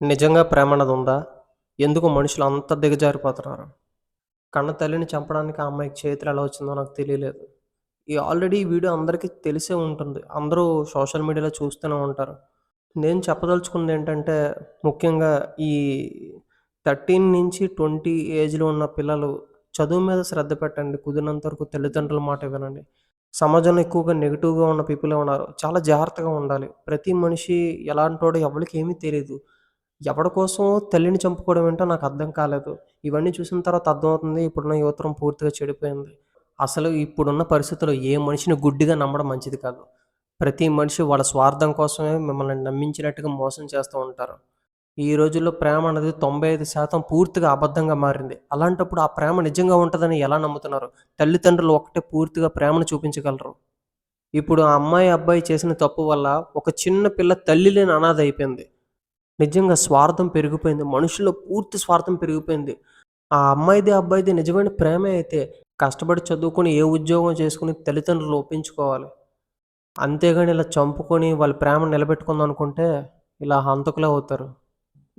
నిజంగా ప్రేమ అన్నది ఉందా? ఎందుకు మనుషులు అంత దిగజారిపోతున్నారు? కన్న తల్లిని చంపడానికి ఆ అమ్మాయికి చేతులు ఎలా వచ్చిందో నాకు తెలియలేదు. ఈ ఆల్రెడీ ఈ వీడియో అందరికీ తెలిసే ఉంటుంది. అందరూ సోషల్ మీడియాలో చూస్తూనే ఉంటారు. నేను చెప్పదలుచుకుంది ఏంటంటే ముఖ్యంగా ఈ 13-20 ఏజ్‌లో ఉన్న పిల్లలు చదువు మీద శ్రద్ధ పెట్టండి. కుదిరినంత వరకు తల్లిదండ్రుల మాట వినండి. సమాజంలో ఎక్కువగా నెగిటివ్గా ఉన్న పీపులే ఉన్నారు. చాలా జాగ్రత్తగా ఉండాలి. ప్రతి మనిషి ఎలాంటోడో ఎవరికి ఏమీ తెలియదు ఎవడి కోసం తల్లిని చంపుకోవడం ఏంటో నాకు అర్థం కాలేదు. ఇవన్నీ చూసిన తర్వాత అర్థమవుతుంది ఇప్పుడున్న యువతరం పూర్తిగా చెడిపోయింది. అసలు ఇప్పుడున్న పరిస్థితుల్లో ఏ మనిషిని గుడ్డిగా నమ్మడం మంచిది కాదు. ప్రతి మనిషి వాళ్ళ స్వార్థం కోసమే మిమ్మల్ని నమ్మించినట్టుగా మోసం చేస్తూ ఉంటారు. ఈ రోజుల్లో ప్రేమ అనేది తొంభై ఐదు శాతం పూర్తిగా అబద్ధంగా మారింది. అలాంటప్పుడు ఆ ప్రేమ నిజంగా ఉంటుందని ఎలా నమ్ముతున్నారు? తల్లిదండ్రులు ఒక్కటే పూర్తిగా ప్రేమను చూపించగలరు. ఇప్పుడు ఆ అమ్మాయి, అబ్బాయి చేసిన తప్పు వల్ల ఒక చిన్న పిల్ల తల్లి లేని అనాథ అయిపోయింది. నిజంగా స్వార్థం పెరిగిపోయింది. మనుషుల్లో పూర్తి స్వార్థం పెరిగిపోయింది. ఆ అమ్మాయిది, అబ్బాయిది నిజమైన ప్రేమే అయితే కష్టపడి చదువుకొని ఏ ఉద్యోగం చేసుకుని తల్లిదండ్రులు ఒప్పించుకోవాలి. అంతేగాని ఇలా చంపుకొని వాళ్ళ ప్రేమను నిలబెట్టుకుందాం అనుకుంటే ఇలా హంతకులే అవుతారు.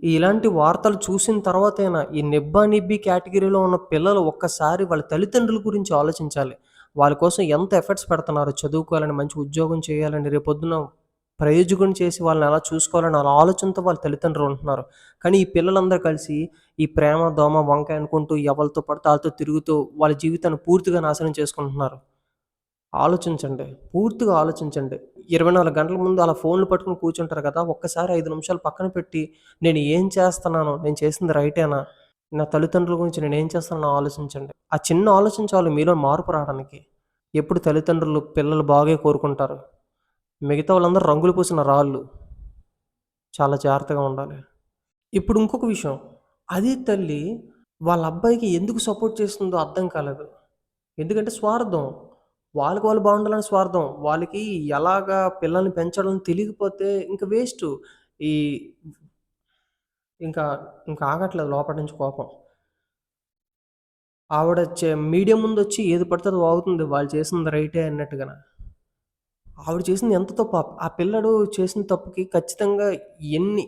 ఇలాంటి వార్తలు చూసిన తర్వాతైనా ఈ నిబ్బా నిబ్బి కేటగిరీలో ఉన్న పిల్లలు ఒక్కసారి వాళ్ళ తల్లిదండ్రుల గురించి ఆలోచించాలి. వాళ్ళ కోసం ఎంత ఎఫర్ట్స్ పెడుతున్నారు. చదువుకోవాలని, మంచి ఉద్యోగం చేయాలని, రేపొద్దున ప్రయోజకుడిని చేసి వాళ్ళని ఎలా చూసుకోవాలని అలా ఆలోచనతో వాళ్ళ తల్లిదండ్రులు ఉంటున్నారు. కానీ ఈ పిల్లలందరూ కలిసి ఈ ప్రేమ, దోమ, వంకాయ అనుకుంటూ ఎవరితో పడితే వాళ్ళతో తిరుగుతూ వాళ్ళ జీవితాన్ని పూర్తిగా నాశనం చేసుకుంటున్నారు. ఆలోచించండి. పూర్తిగా ఆలోచించండి. 24 గంటల ముందు అలా ఫోన్‌లు పట్టుకుని కూర్చుంటారు కదా! ఒక్కసారి ఐదు నిమిషాలు పక్కన పెట్టి నేను ఏం చేస్తున్నాను? నేను చేసింది రైటేనా? నా తల్లిదండ్రుల గురించి నేను ఏం చేస్తున్నానో ఆలోచించండి. ఆ చిన్న ఆలోచించాలి మీలో మార్పు రావడానికి. ఎప్పుడు తల్లిదండ్రులు పిల్లలు బాగా కోరుకుంటారు. మిగతా వాళ్ళందరూ రంగులు పూసిన రాళ్ళు. చాలా జాగ్రత్తగా ఉండాలి. ఇప్పుడు ఇంకొక విషయం. అదే తల్లి వాళ్ళ అబ్బాయికి ఎందుకు సపోర్ట్ చేస్తుందో అర్థం కాలేదు. ఎందుకంటే స్వార్థం. వాళ్ళకి వాళ్ళు బాగుండాలని స్వార్థం. వాళ్ళకి ఎలాగా పిల్లల్ని పెంచాలని తెలియకపోతే ఇంక వేస్ట్ ఈ ఇంకా ఇంకా ఆగట్లేదు లోపల నుంచి కోపం. ఆవిడ మీడియం ముందు వచ్చి ఏది పడితే అది వాగుతుంది. వాళ్ళు చేసింది రైటే అన్నట్టుగా ఆవిడ చేసింది ఎంత తప్పు? ఆ పిల్లడు పిల్లాడు చేసిన తప్పుకి ఖచ్చితంగా ఎన్ని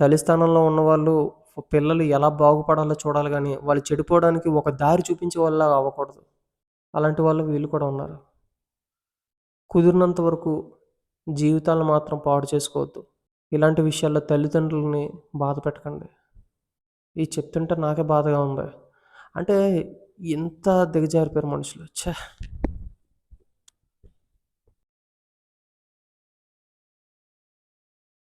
తల్లి స్థానంలో ఉన్నవాళ్ళు పిల్లలు ఎలా బాగుపడాలో చూడాలి కానీ వాళ్ళు చెడిపోవడానికి ఒక దారి చూపించే వాళ్ళ అవ్వకూడదు. అలాంటి వాళ్ళు వీళ్ళు కూడా ఉన్నారు. కుదిరినంత వరకు జీవితాలను మాత్రం పాడు చేసుకోవద్దు. ఇలాంటి విషయాల్లో తల్లిదండ్రులని బాధ పెట్టకండి. ఇది చెప్తుంటే నాకే బాధగా ఉంది. అంటే ఎంత దిగజారిపోయారు మనుషులు. ఛ!